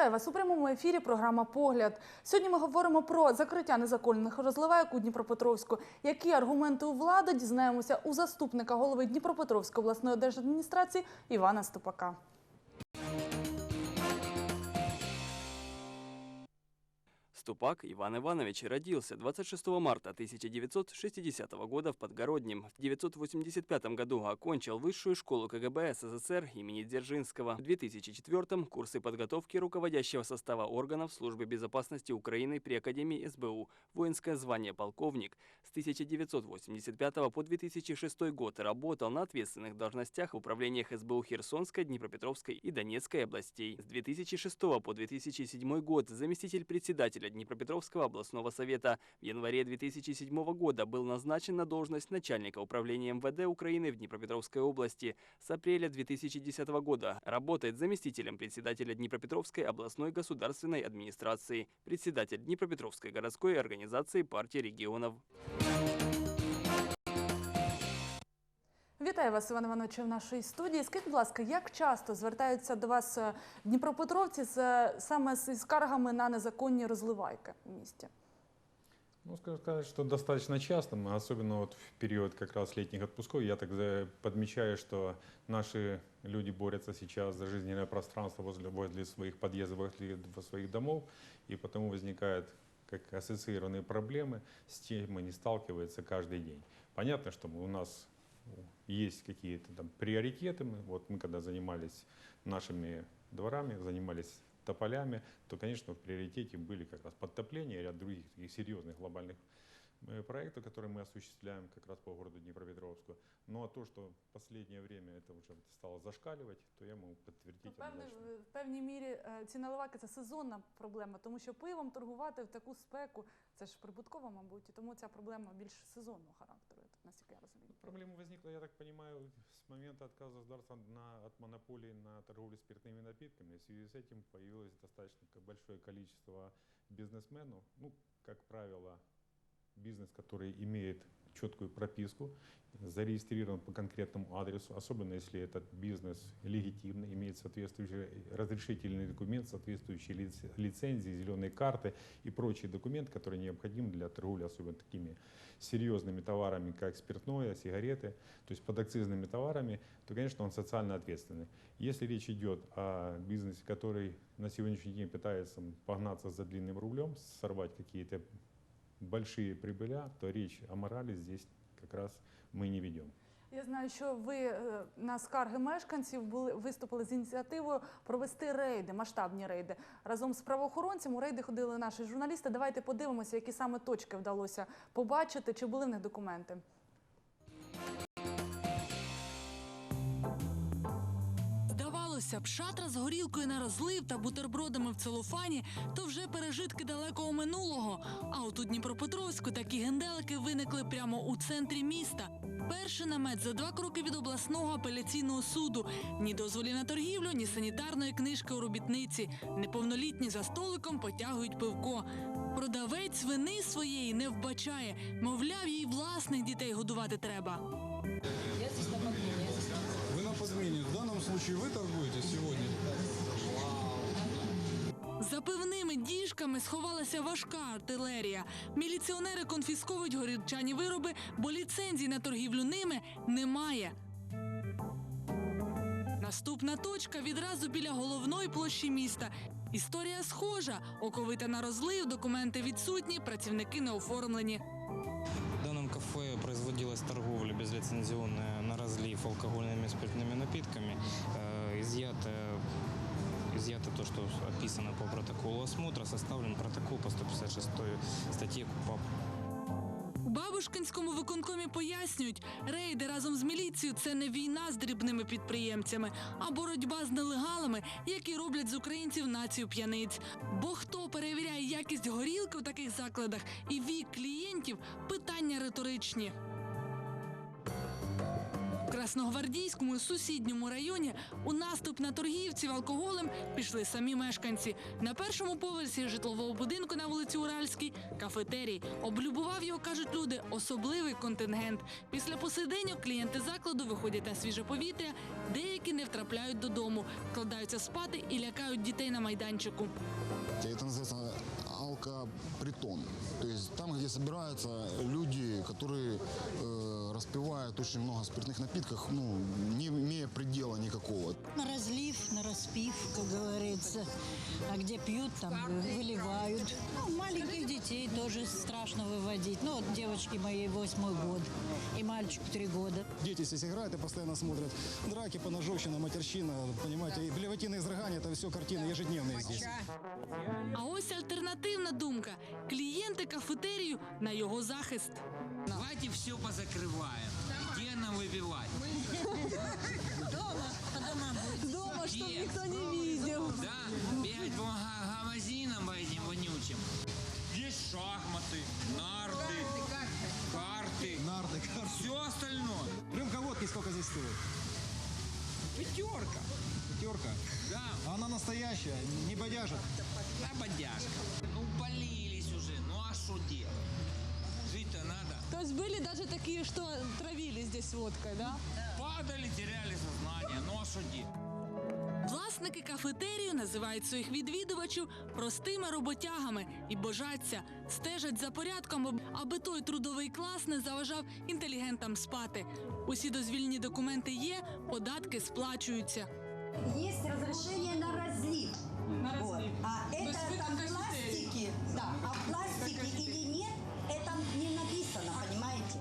Вітаю вас у прямому ефірі. Програма Погляд. Сьогодні ми говоримо про закриття незаконних розливайок у Дніпропетровську. Які аргументи у влади дізнаємося у заступника голови Дніпропетровської обласної держадміністрації Івана Ступака. Ступак Иван Иванович родился 26 марта 1960 года в Подгороднем. В 1985 году окончил высшую школу КГБ СССР имени Дзержинского. В 2004 курсы подготовки руководящего состава органов Службы безопасности Украины при Академии СБУ. Воинское звание полковник. С 1985 по 2006 год работал на ответственных должностях в управлениях СБУ Херсонской, Днепропетровской и Донецкой областей. С 2006 по 2007 год заместитель председателя Днепропетровского областного совета. В январе 2007 года был назначен на должность начальника управления МВД Украины в Днепропетровской области. С апреля 2010 года работает заместителем председателя Днепропетровской областной государственной администрации, председатель Днепропетровской городской организации партии регионов. Вітаю вас, Іван Іванович, в нашій студії. Скажіть, будь ласка, як часто звертаються до вас е, дніпропетровці з, е, саме з скаргами на незаконні розливайки в місті? Ну, скажу сказать, что достаточно часто, м, особенно вот в период как раз летних отпусков, я так за- подмечаю, что наши люди борются сейчас за жизненное пространство возле, возле своих подъездов, возле д- своих домов, и потому возникают как ассоциированные проблемы, с тем они сталкиваются каждый день. Понятно, что мы- у нас есть какие-то там приоритеты. Мы, вот мы когда занимались нашими дворами, занимались тополями, то, конечно, в приоритете были как раз подтопления и ряд других таких серьезных глобальных э, проектов, которые мы осуществляем как раз по городу Днепропетровску. Ну а то, что в последнее время это уже стало зашкаливать, то я могу подтвердить Певне, однозначно. в певній мірі е, ці наливайки це сезонна проблема, тому що пивом торгувати в таку спеку це ж прибутково, мабуть, і тому ця проблема більш сезонного характеру, наскільки я розумію. Проблема возникла, я так понимаю, с момента отказа государства на, от монополии на торговлю спиртными напитками. В связи с этим появилось достаточно большое количество бизнесменов, ну, как правило, бизнес, который имеет четкую прописку, зарегистрирован по конкретному адресу, особенно если этот бизнес легитимный, имеет соответствующий разрешительный документ, соответствующие лиц- лицензии, зеленые карты и прочие документы, которые необходимы для торговли, особенно такими серьезными товарами, как спиртное, сигареты, то есть подакцизными товарами, то, конечно, он социально ответственный. Если речь идет о бизнесе, который на сегодняшний день пытается погнаться за длинным рублем, сорвать какие-то большие прибыля, то речь о морали здесь как раз мы не ведем. Я знаю, що ви е, на скарги мешканців були виступили з ініціативою провести рейди, масштабні рейди. Разом з правоохоронцями у рейди ходили наші журналісти. Давайте подивимося, які саме точки вдалося побачити, чи були в них документи. Б, шатра з горілкою на розлив та бутербродами в целофані то вже пережитки далекого минулого. А от у Дніпропетровську такі генделики виникли прямо у центрі міста. Перший намет за два кроки від обласного апеляційного суду. Ні дозволів на торгівлю, ні санітарної книжки у робітниці. Неповнолітні за столиком потягують пивко. Продавець вини своєї не вбачає. Мовляв, їй власних дітей годувати треба. Вы на подмене. В данном случае вы торгуете За пивними діжками сховалася важка артилерія. Міліціонери конфісковують горілчані вироби, бо ліцензій на торгівлю ними немає. Наступна точка відразу біля головної площі міста. Історія схожа: оковита на розлив, документи відсутні, працівники не оформлені. В данном кафе производилась торговля безлицензионная на разлив алкогольными спиртными напитками. Э, изъято, изъято то, что описано по протоколу осмотра, составлен протокол по 156 статье КУПАП. У Бабушкинському виконкомі пояснюють, рейди разом з міліцією це не війна з дрібними підприємцями, а боротьба з нелегалами, які роблять з українців націю п'яниць. Бо хто перевіряє якість горілки в таких закладах і вік клієнтів питання риторичні. Красногвардійському сусідньому районі у наступ на торгівців алкоголем пішли самі мешканці. На першому поверсі житлового будинку на вулиці Уральській кафетерій. Облюбував його, кажуть люди, особливий контингент. Після посиденьок клієнти закладу виходять на свіже повітря, деякі не втрапляють додому, вкладаються спати і лякають дітей на майданчику. Это называется алкопритон. То есть там, где собираются люди, которые э, распивают очень много спиртных напитков, ну, не имея предела никакого. На разлив, на распив, как говорится. А где пьют, там вы- выливают. Ну, маленьких детей тоже страшно выводить. Ну, вот девочки моей восьмой год и мальчику три года. Дети здесь играют и постоянно смотрят. Драки, поножовщина, матерщина, понимаете, и блевотины, изрыгания, это все картины ежедневные здесь. А ось альтернативна думка: клієнти кафетерію на його захист. Давайте все позакрываем. Где нам выпивать? Дома, щоб ніхто не видел. Да? Бегать по га- магазинам по этим вонючим. Есть шахматы, нарды, карты, Нарды, все остальное. Рюмка водки сколько здесь стоит? Пятерка. Пятерка. Да, А она настоящая, не бодяжит. да, бодяжка. Что делать? Жить-то надо. То есть были даже такие, что травили здесь водкой, да? Падали, теряли сознание, ну а что делать? Власники кафетерію називають своїх відвідувачів простими роботягами і божаться, стежать за порядком, аби той трудовий клас не заважав інтелігентам спати. Усі дозвільні документи є, податки сплачуються. Есть разрешение на разлив. Вот. А это там в пластике, да, а в пластике или нет, это не написано, понимаете?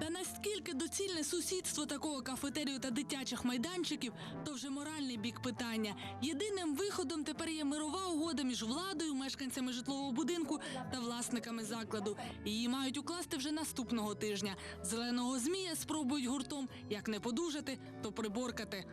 Та наскільки доцільне сусідство такого кафетерію та дитячих майданчиків, то вже моральний бік питання. Єдиним виходом тепер є мирова угода між владою, мешканцями житлового будинку та власниками закладу. Її мають укласти вже наступного тижня. Зеленого змія спробують гуртом як не подужати, то приборкати.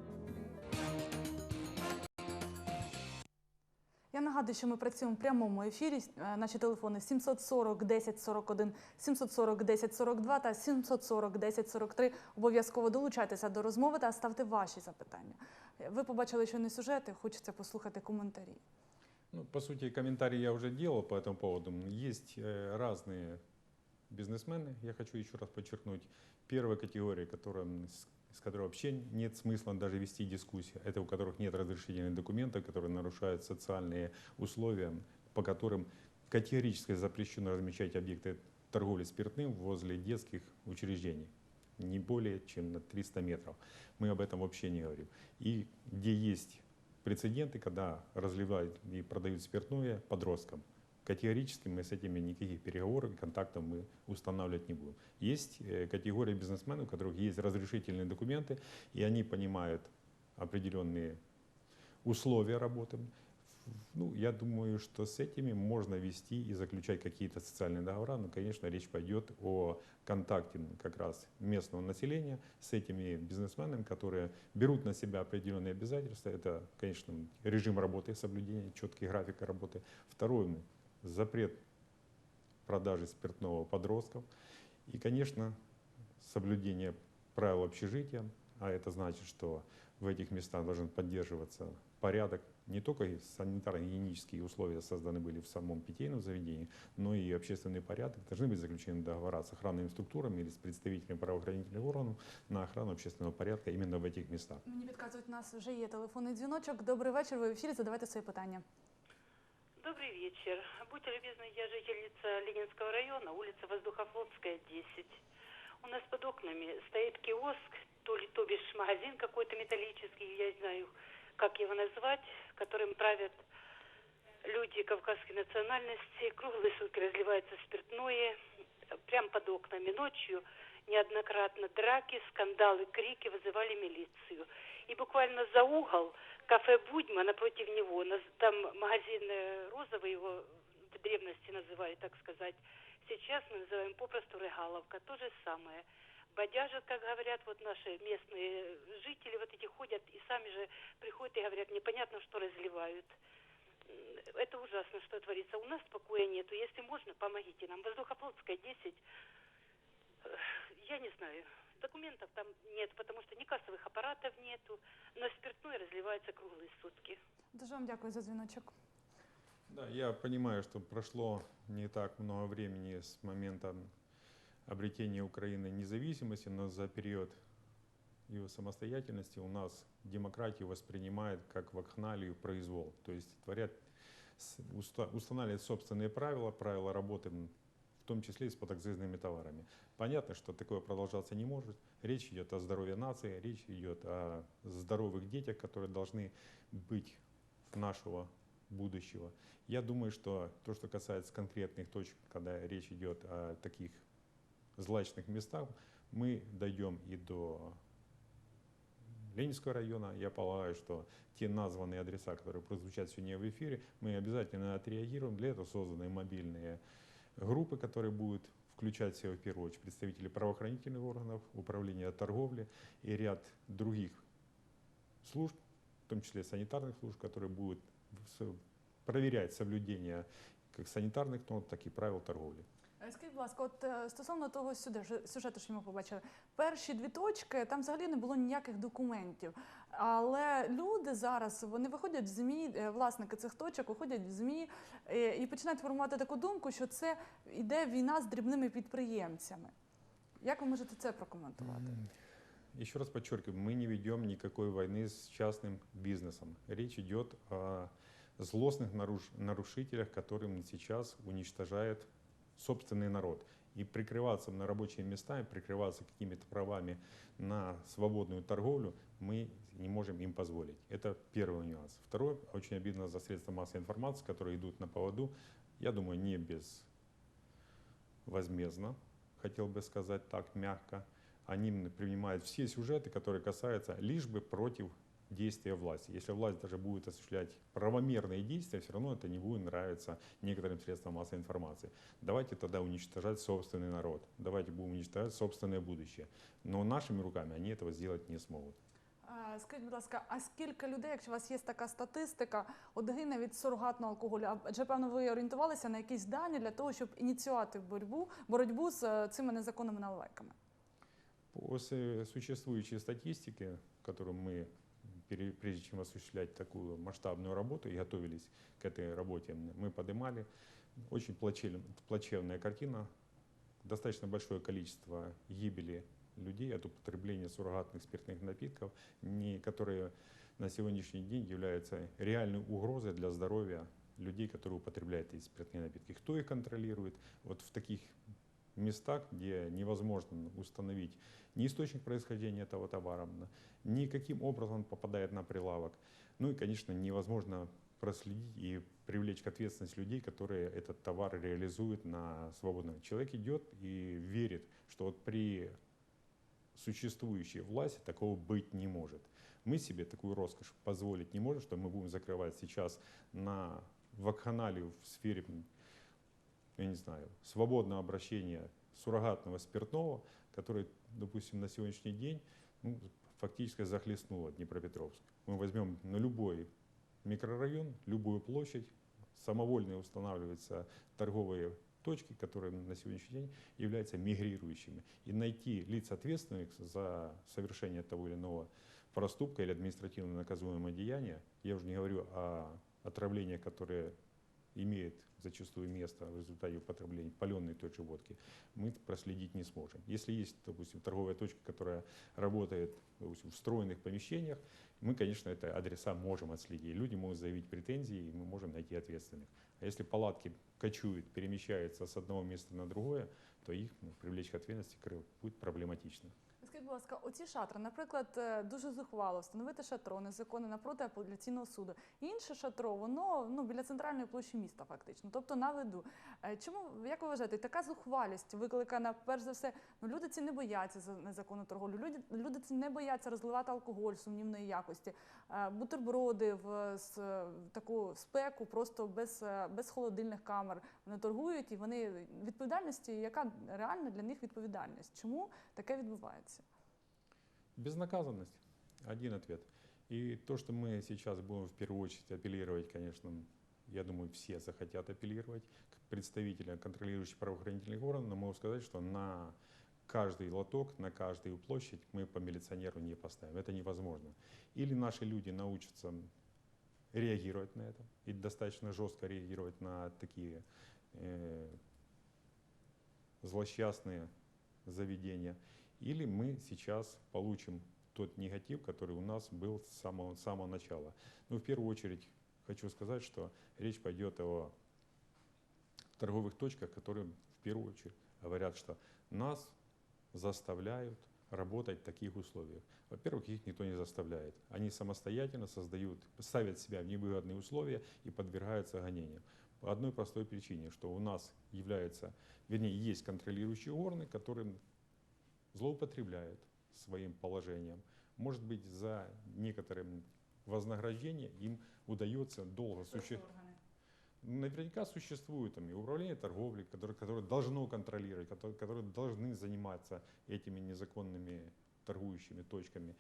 Я нагадую, що ми працюємо в прямому ефірі. Е, Наші телефони 740 10 41, 740 10 42 та 740 10 43. Обов'язково долучайтеся до розмови та ставте ваші запитання. Е, Ви побачили, що не сюжети, хочеться послухати коментарі. Ну, по сути, комментарий я уже делал по этому поводу. Есть э, разные бизнесмены, я хочу еще раз подчеркнуть. Первая категория, которая, м, с, которой вообще нет смысла даже вести дискуссию, это у которых нет разрешительных документов, которые нарушают социальные условия, по которым категорически запрещено размещать объекты торговли спиртным возле детских учреждений не более чем на 300 метров. Мы об этом вообще не говорим. И где есть прецеденты, когда разливают и продают спиртное подросткам, категорически мы с этими никаких переговоров контактов мы устанавливать не будем. Есть э, категория бизнесменов, у которых есть разрешительные документы, и они понимают определенные условия работы. Ну, я думаю, что с этими можно вести и заключать какие-то социальные договора, но, конечно, речь пойдет о контакте как раз местного населения с этими бизнесменами, которые берут на себя определенные обязательства. Это, конечно, режим работы, соблюдение, четкий график работы. Второе, запрет продажи спиртного подростков. И, конечно, соблюдение правил общежития, а это значит, что в этих местах должен поддерживаться порядок. Не только и санитарно-гигиенические условия созданы были в самом питейном заведении, но и общественный порядок. Должны быть заключены договора с охранными структурами или с представителями правоохранительных органов на охрану общественного порядка именно в этих местах. Мені підказують, у нас вже є телефонний дзвіночок. Добрий вечір. Ви в ефірі. Задавайте свої питання. Добрый вечер. Будьте любезны, я жительница Ленинского района, улица Воздухофлотская, 10. У нас под окнами стоит киоск, то ли, то бишь магазин какой-то металлический, я не знаю, как его назвать, которым правят люди кавказской национальности. Круглые сутки разливается спиртное, прямо под окнами ночью. Неоднократно драки, скандалы, крики вызывали милицию. И буквально за угол кафе Будьма напротив него, там магазин э, розовый его в древности называют, так сказать. Сейчас мы называем попросту Регаловка, то же самое. Бодяжат, как говорят вот наши местные жители, вот эти ходят и сами же приходят и говорят, непонятно, что разливают. Это ужасно, что творится. У нас покоя нету. Если можно, помогите нам. Воздухофлотская, 10. Я не знаю. Документов там нет, потому что ни кассовых аппаратов нету, но спиртное разливается круглые сутки. Дуже вам дякую за дзвіночок. Да, я понимаю, что прошло не так много времени с момента обретения Украины независимости, но за период ее самостоятельности у нас демократию воспринимает как вакханалию, произвол. То есть творят, устанавливают собственные правила, правила работы, том числе и с подакцизными товарами. Понятно, что такое продолжаться не может. Речь идет о здоровье нации, речь идет о здоровых детях, которые должны быть нашего будущего. Я думаю, что то, что касается конкретных точек, когда речь идет о таких злачных местах, мы дойдем и до Ленинского района. Я полагаю, что те названные адреса, которые прозвучат сегодня в эфире, мы обязательно отреагируем. Для этого созданы мобильные группы, которые будут включать в себя, в первую очередь, представителей правоохранительных органов, управления торговли и ряд других служб, в том числе санитарных служб, которые будут проверять соблюдение как санитарных норм, так и правил торговли. Е, Скажіть, будь ласка, от е, стосовно того сюди, сюжету, що ми побачили, перші дві точки там взагалі не було ніяких документів. Але люди зараз вони виходять в ЗМІ, е, власники цих точок виходять в ЗМІ е, і починають формувати таку думку, що це йде війна з дрібними підприємцями. Як ви можете це прокоментувати? Еще раз подчеркиваю, мы не ведем никакой войны с частным бизнесом. Речь идет о злостных наруш- нарушителях, которым сейчас уничтожает собственный народ. И прикрываться на рабочие места, и прикрываться какими-то правами на свободную торговлю мы не можем им позволить. Это первый нюанс. Второй, очень обидно за средства массовой информации, которые идут на поводу, я думаю, не без возмездно, хотел бы сказать так мягко, они принимают все сюжеты, которые касаются лишь бы против действия власти. Если власть даже будет осуществлять правомерные действия, все равно это не будет нравиться некоторым средствам массовой информации. Давайте тогда уничтожать собственный народ, давайте будем уничтожать собственное будущее. Но нашими руками они этого сделать не смогут. А, Скажіть, будь ласка, а скільки людей, якщо у вас є така статистика, от гине від сурогатного алкоголю? А- Адже певно ви орієнтувалися на якісь дані для того, щоб ініціювати боротьбу, боротьбу з е, цими незаконними наливайками? По с- существующей статистике, которую мы, пере- Прежде чем осуществлять такую масштабную работу и готовились к этой работе, мы поднимали, очень плачев- плачевная картина, достаточно большое количество гибели людей от употребления суррогатных спиртных напитков, не, которые на сегодняшний день являются реальной угрозой для здоровья людей, которые употребляют эти спиртные напитки. Кто их контролирует? Вот в таких местах, где невозможно установить ни источник происхождения этого товара, ни каким образом он попадает на прилавок. Ну и, конечно, невозможно проследить и привлечь к ответственности людей, которые этот товар реализуют на свободном. Человек идет и верит, что вот при существующей власти такого быть не может. Мы себе такую роскошь позволить не можем, что мы будем закрывать сейчас на вакханалию в сфере, я не знаю, свободного обращения суррогатного спиртного, который, допустим, на сегодняшний день ну, фактически захлестнуло Днепропетровск. Мы возьмем на любой микрорайон, любую площадь, самовольно устанавливаются торговые точки, которые на сегодняшний день являются мигрирующими. И найти лиц ответственных за совершение того или иного проступка или административно наказуемого деяния, я уже не говорю о отравлении, которое имеет зачастую место в результате употребления паленой той же водки, мы проследить не сможем. Если есть, допустим, торговая точка, которая работает допустим, в встроенных помещениях, мы, конечно, это адреса можем отследить. Люди могут заявить претензии, и мы можем найти ответственных. А если палатки кочуют, перемещаются с одного места на другое, то их ну, привлечь к ответственности будет проблематично. Будь ласка, оці шатри, наприклад, е, дуже зухвало встановити шатро незаконне напроти апеляційного суду. Інше шатро, воно ну біля центральної площі міста, фактично, тобто на виду. Е, Чому як ви вважаєте, така зухвалість викликана перш за все? Ну люди ці не бояться за незаконну торговлю. Люди люди ці не бояться розливати алкоголь сумнівної якості, Е, бутерброди в з, таку спеку, просто без, без холодильних камер. Вони торгують і вони відповідальності, яка реальна для них відповідальність? Чому таке відбувається? Безнаказанность. Один ответ. И то, что мы сейчас будем в первую очередь апеллировать, конечно, я думаю, все захотят апеллировать к представителям контролирующих правоохранительных органов, но могу сказать, что на каждый лоток на каждую площадь мы по милиционеру не поставим. Это невозможно. Или наши люди научатся реагировать на это и достаточно жестко реагировать на такие э, злосчастные заведения, или мы сейчас получим тот негатив, который у нас был с самого, с самого начала. Но в первую очередь хочу сказать, что речь пойдет о торговых точках, которые в первую очередь говорят, что нас заставляют работать в таких условиях. Во-первых, их никто не заставляет. Они самостоятельно создают, ставят себя в невыгодные условия и подвергаются гонениям. По одной простой причине, что у нас является, вернее, есть контролирующие органы, которые злоупотребляют своим положением. Может быть, за некоторым вознаграждение им удается долго существовать. Наверняка существует там и управление торговлей, которое, которое должно контролировать, которое, которое должны заниматься этими незаконными торгующими точками.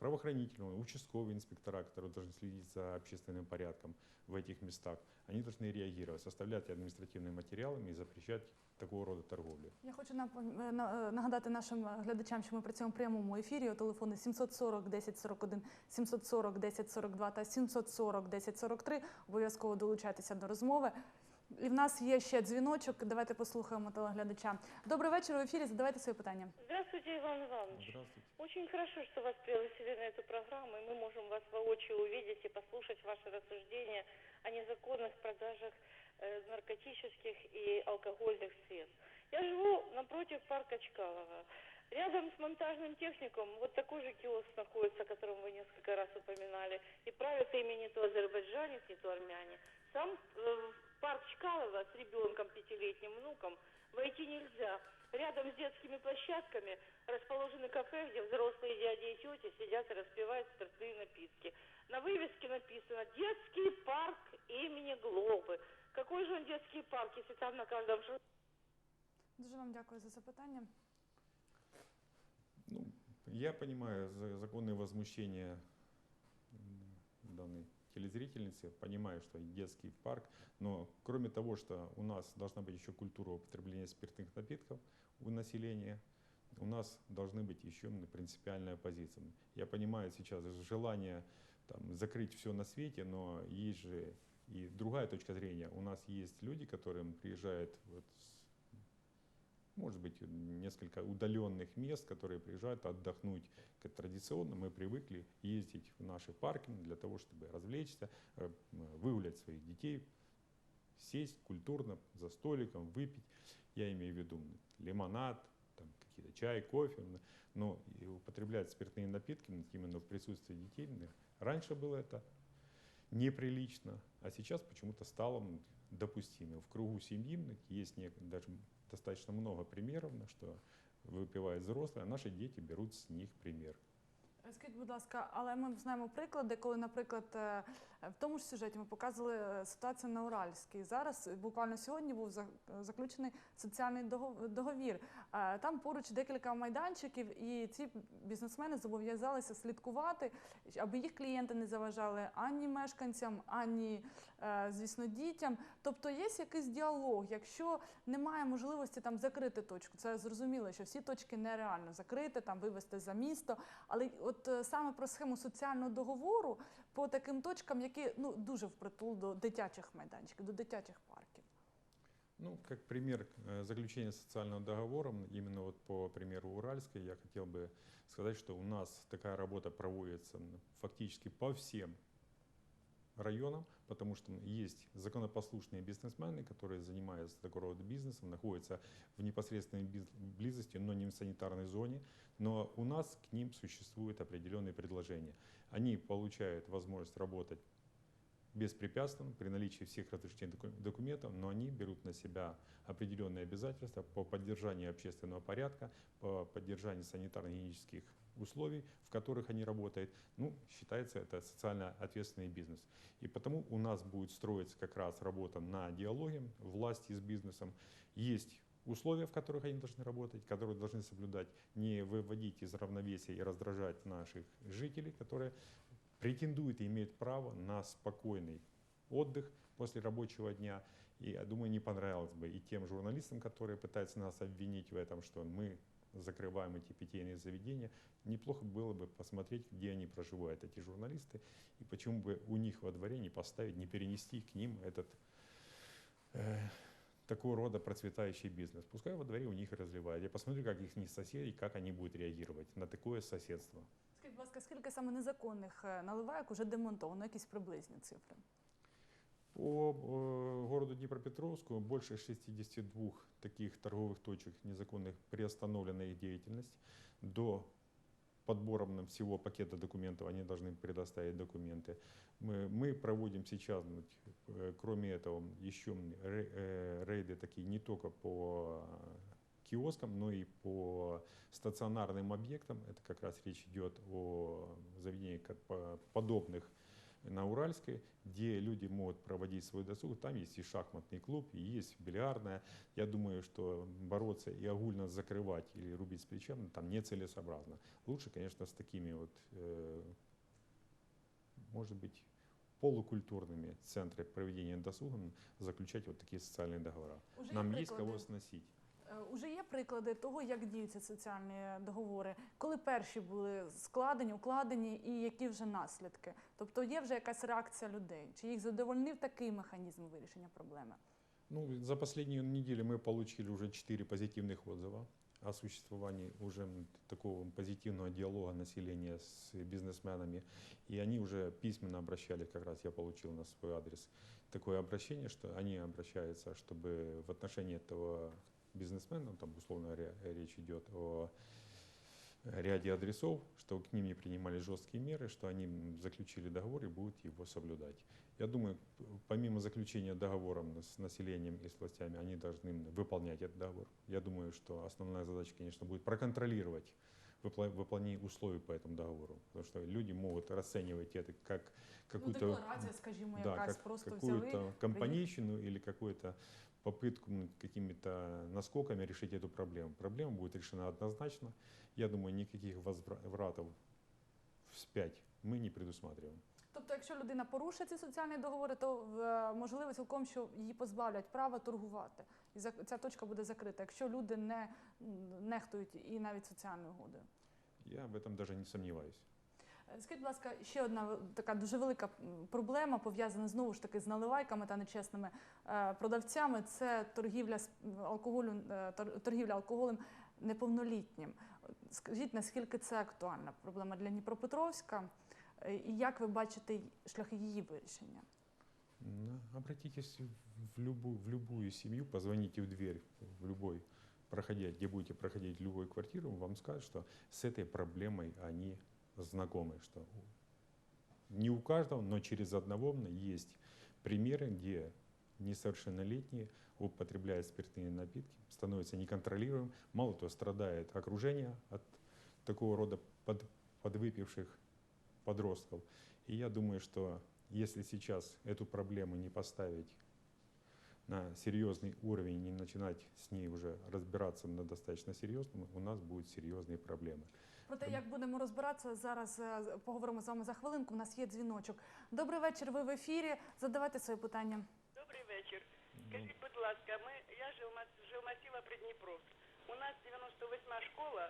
Правоохранительные, участковые инспектора, которые должны следить за общественным порядком в этих местах, они должны реагировать, составлять административные материалы и запрещать такого роду торговлю. Я хочу напом- е, на- е, нагадати нашим глядачам, що ми працюємо в прямому ефірі. Телефони 740 1041, 740 1042 та 740 1043. Обов'язково долучайтеся до розмови. І в нас є ще дзвіночок. Давайте послухаємо телеглядача. Добрий вечір в ефірі. Задавайте свої питання. Здравствуйте, Иван Иванович. Здравствуйте. Очень хорошо, что вас пригласили на эту программу, и мы можем вас воочию увидеть и послушать ваши рассуждения о незаконных продажах э, наркотических и алкогольных средств. Я живу напротив парка Чкалова. Рядом с монтажным техником вот такой же киоск находится, о котором вы несколько раз упоминали. И правит ими не то азербайджанец, не то армяне. Сам э, в парк Чкалова с ребенком пятилетним внуком войти нельзя. Рядом с детскими площадками расположены кафе, где взрослые дяди и тети сидят и распивают спиртные напитки. На вывеске написано «Детский парк имени Глобы». Какой же он детский парк, если там на каждом шагу Дуже вам дякую за запитання. Ну, я понимаю за- законные возмущения данной телезрительницы, понимаю, что детский парк, но кроме того, что у нас должна быть еще культура употребления спиртных напитков у населения, у нас должны быть еще м, принципиальная позиция. Я понимаю сейчас желание там, закрыть все на свете, но есть же и другая точка зрения. У нас есть люди, которым приезжают вот может быть, несколько удаленных мест, которые приезжают отдохнуть. Как традиционно мы привыкли ездить в наши парки для того, чтобы развлечься, э, выгулять своих детей, сесть культурно за столиком, выпить. Я имею в виду лимонад, там, какие-то чай, кофе, но употреблять спиртные напитки именно в присутствии детей. Раньше было это неприлично, а сейчас почему-то стало допустимо. В кругу семьи есть даже достаточно много примеров, на что выпивают взрослые, а наши дети берут с них пример. Скажіть, будь ласка, але ми знаємо приклади, коли, наприклад, е, в тому ж сюжеті ми показували е, ситуацію на Уральській. Зараз е, буквально сьогодні був заключений соціальний дого- договір. Там поруч декілька майданчиків, і ці бізнесмени зобов'язалися слідкувати, аби їх клієнти не заважали ані мешканцям, ані, звісно, дітям. Тобто є якийсь діалог. Якщо немає можливості там закрити точку, це зрозуміло, що всі точки нереально закрити, там вивести за місто. Але от е, саме про схему соціального договору по таким точкам, які ну дуже впритул до дитячих майданчиків, до дитячих парків. Ну, как пример э, заключения социального договора, именно вот по примеру Уральской, я хотел бы сказать, что у нас такая работа проводится фактически по всем районам, потому что есть законопослушные бизнесмены, которые занимаются такого рода бизнесом, находятся в непосредственной близости, но не в санитарной зоне, но у нас к ним существуют определенные предложения. Они получают возможность работать беспрепятственно при наличии всех доку- документов, но они берут на себя определенные обязательства по поддержанию общественного порядка, по поддержанию санитарно-гигиенических условий, в которых они работают. Ну, считается это социально ответственный бизнес. И потому у нас будет строиться как раз работа на диалоге власти с бизнесом. Есть условия, в которых они должны работать, которые должны соблюдать, не выводить из равновесия и раздражать наших жителей, которые претендуют и имеют право на спокойный отдых после рабочего дня. И я думаю, не понравилось бы и тем журналистам, которые пытаются нас обвинить в этом, что мы закрываем эти питейные заведения, неплохо было бы посмотреть, где они проживают, эти журналисты, и почему бы у них во дворе не поставить, не перенести к ним этот э, такого рода процветающий бизнес. Пускай во дворе у них и разливают. Я посмотрю, как их соседи, как они будут реагировать на такое соседство. Скажіть, будь ласка, скільки саме незаконних е, наливайок уже демонтовано? Якісь приблизні цифри? По э, городу Днепропетровску больше 62 таких торговых точек незаконных приостановлена их деятельность. До подбором нам всего пакета документов они должны предоставить документы. Мы, мы проводим сейчас, ну, э, кроме этого, еще э, рейды такие не только по киоскам, но и по стационарным объектам. Это как раз речь идет о заведениях подобных на Уральской, где люди могут проводить свой досуг. Там есть и шахматный клуб, и есть бильярдная. Я думаю, что бороться и огульно закрывать или рубить с плечами ну, там нецелесообразно. Лучше, конечно, с такими вот, э, может быть, полукультурными центрами проведения досуга заключать вот такие социальные договора. Уже Нам есть кого сносить. Е, Уже є приклади того, як діються соціальні договори, коли перші були складені, укладені, і які вже наслідки. Тобто є вже якась реакція людей. Чи їх задовольнив такий механізм вирішення проблеми? Ну, за последнюю неделю мы получили уже 4 позитивных отзыва о существовании уже м, такого позитивного диалога населения с бизнесменами. И они уже письменно обращались, как раз я получил на свой адрес такое обращение, что они обращаются, чтобы в отношении этого бизнесмена, ну, там условно речь идет о ряде адресов, что к ним не принимали жесткие меры, что они заключили договор и будут его соблюдать. Я думаю, помимо заключения договора с населением и с властями, они должны выполнять этот договор. Я думаю, что основная задача, конечно, будет проконтролировать выпла- выполнение условий по этому договору. Потому что люди могут расценивать это как Ну, какую-то декларація, скажімо, да, якась как просто взяли. какую-то компанейщину или какую-то попытку ну, какими-то наскоками решить эту проблему. Проблема будет решена однозначно. Я думаю, никаких возвратов вспять мы не предусматриваем. Тобто, якщо людина порушить ці соціальні договори, то е, можливо цілком, що її позбавлять права торгувати. І ця точка буде закрита, якщо люди не нехтують і навіть соціальною угодою. Я в этом даже не сомневаюсь. Е, Скажіть, будь ласка, ще одна така дуже велика проблема, пов'язана знову ж таки з наливайками та нечесними е, продавцями. Це торгівля алкоголю, е, тор- торгівля алкоголем неповнолітнім. Скажіть, наскільки це актуальна проблема для Дніпропетровська, і як ви бачите шляхи її вирішення? Ну, Обратитесь в любую, в любую семью, позвоните в дверь, в любой, проходя, где будете проходить любую квартиру, вам скажут, что с этой проблемой они знакомы, что не у каждого, но через одного есть примеры, где несовершеннолетние употребляют спиртные напитки, становятся неконтролируемым. Мало того, страдает окружение от такого рода под, подвыпивших подростков. И я думаю, что если сейчас эту проблему не поставить на серьезный уровень, не начинать с ней уже разбираться на достаточно серьезном, у нас будут серьезные проблемы. Про те, як будемо розбиратися, зараз е, з- поговоримо з вами за хвилинку. У нас є дзвіночок. Добрий вечір. Ви в ефірі. Задавайте свої питання. Добрий вечір. Скажіть, будь ласка, ми, я жив, жилмасіва Придніпровськ. У нас 98 школа.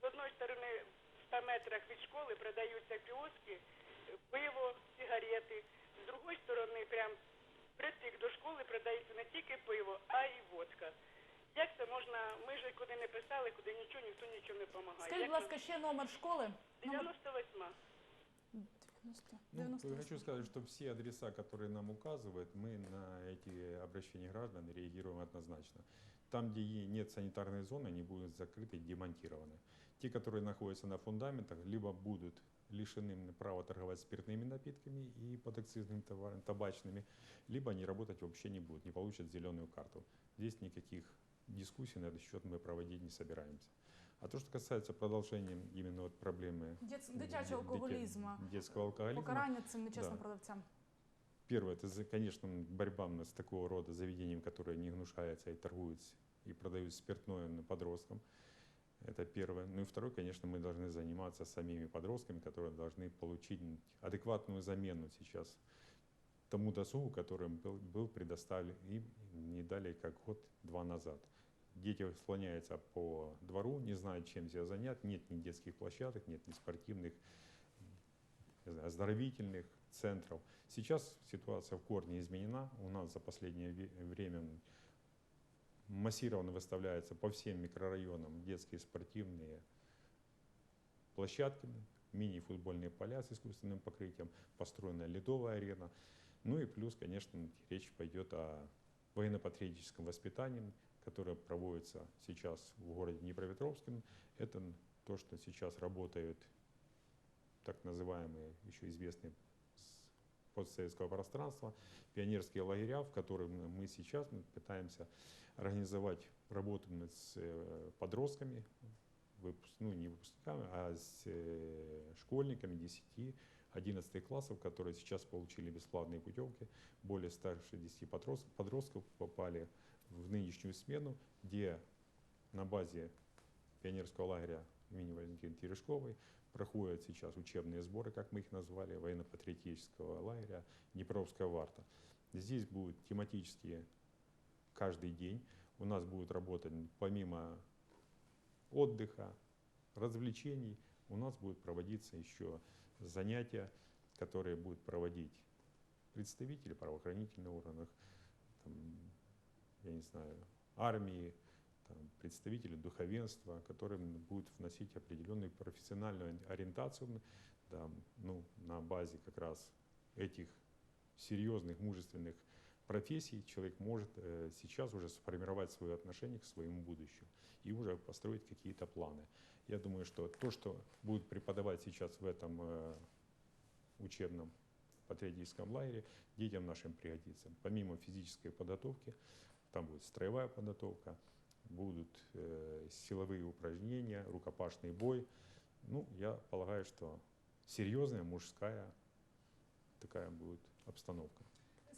З одної сторони, в 100 метрах від школи продаються кіоски, пиво, сигарети. З другої сторони, прям притик до школи продається не тільки пиво, а й водка. Як це можна? Ми ж куди не писали, куди нічого, ніхто нічого не допомагає. Скажіть, будь ласка, ще номер школи. Номер 98. 90. Ну, 98. хочу сказать, что все адреса, которые нам указывают, мы на эти обращения граждан реагируем однозначно. Там, где е- нет санитарной зоны, они будут закрыты, демонтированы. Те, которые находятся на фундаментах, либо будут лишены права торговать спиртными напитками и подакцизными товарами, табачными, либо они работать вообще не будут, не получат зеленую карту. Здесь никаких дискуссий на этот счет мы проводить не собираемся. А то, что касается продолжения именно вот проблемы Дет- м, дитячого алкоголізму. детского алкоголизма, Покарання цим нечесним Да. продавцям. Первое, это, конечно, борьба с такого рода заведением, которые не гнушаются и торгуют с- и продают спиртное подросткам. Это первое. Ну и второе, конечно, мы должны заниматься самими подростками, которые должны получить адекватную замену сейчас тому досугу, который был, был предоставлен им не далее, как год-два назад. Дети слоняются по двору, не знают, чем себя занять. Нет ни детских площадок, нет ни спортивных, не знаю, оздоровительных центров. Сейчас ситуация в корне изменена. У нас за последнее время массированно выставляются по всем микрорайонам детские спортивные площадки, мини-футбольные поля с искусственным покрытием, построенная ледовая арена. Ну и плюс, конечно, речь пойдет о военно-патриотическом воспитании, которое проводится сейчас в городе Днепропетровске. Это то, что сейчас работают так называемые, еще известные постсоветского пространства, пионерские лагеря, в которых мы сейчас мы пытаемся организовать работу с э, подростками, выпуск- ну не выпускниками, а с э, школьниками 10-11 классов, которые сейчас получили бесплатные путевки. Более 160 подрос- подростков попали в нынешнюю смену, где на базе пионерского лагеря имени Валентины Терешковой проходят сейчас учебные сборы, как мы их назвали, военно-патриотического лагеря Днепровская варта. Здесь будут тематические каждый день. У нас будут работать помимо отдыха, развлечений, у нас будут проводиться еще занятия, которые будут проводить представители правоохранительных органов, там, я не знаю, армии, там, представители духовенства, которые будут вносить определенную профессиональную ориентацию да, ну, на базе как раз этих серьезных, мужественных профессий человек может э, сейчас уже сформировать свое отношение к своему будущему и уже построить какие-то планы. Я думаю, что то, что будут преподавать сейчас в этом э, учебном патриотическом лагере, детям нашим пригодится. Помимо физической подготовки, там будет строевая подготовка, будут э, силовые упражнения, рукопашный бой. Ну, я полагаю, что серьезная мужская такая будет обстановка.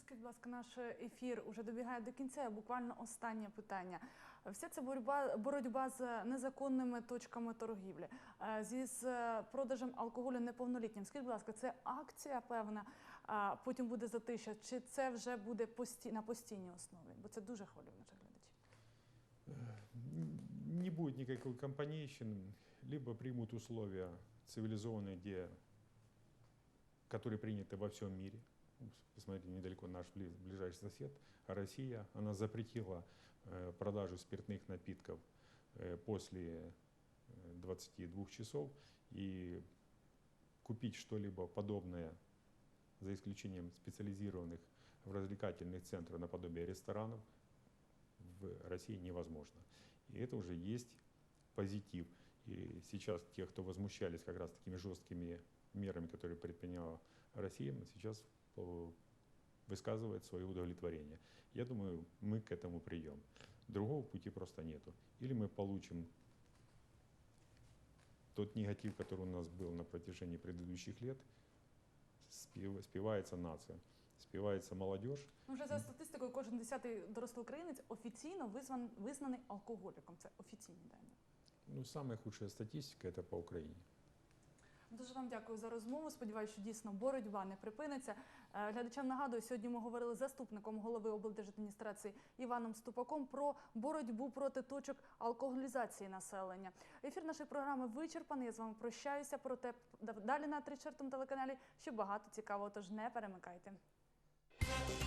Скажіть, будь ласка, наш ефір уже добігає до кінця. Буквально останнє питання. Вся ця боротьба, боротьба з незаконними точками торгівлі, е, зі з е, продажем алкоголю неповнолітнім. Скажіть, будь ласка, це акція певна, а потім буде затища, чи це вже буде пості... на постійній основі? Бо це дуже хвилює наших глядачів. Н- Не будет никакой компанейщины, либо примут условия цивилизованные, где, которые приняты во всем мире. Ну, Посмотрите, недалеко наш бли- ближайший сосед, Россия, она запретила э, продажу спиртных напитков э, после э, 22 часов. И купить что-либо подобное, за исключением специализированных в развлекательных центрах наподобие ресторанов, в России невозможно. И это уже есть позитив. И сейчас те, кто возмущались как раз такими жесткими мерами, которые предприняла Россия, сейчас э, высказывает свое удовлетворение. Я думаю, мы к этому придем. Другого пути просто нету. Или мы получим тот негатив, который у нас был на протяжении предыдущих лет, спивается нация, спивается молодежь, Ну, вже за статистикою, кожен десятий дорослий українець офіційно визван... визнаний алкоголіком. Це офіційні дані. Ну, самая худшая статистика это по Украине. Дуже вам дякую за розмову. Сподіваюся, що дійсно боротьба не припиниться. Е, Глядачам нагадую, сьогодні ми говорили з заступником голови облдержадміністрації Іваном Ступаком про боротьбу проти точок алкоголізації населення. Ефір нашої програми вичерпаний. Я з вами прощаюся. Проте далі на 34 телеканалі ще багато цікавого. Тож не перемикайте. Bye.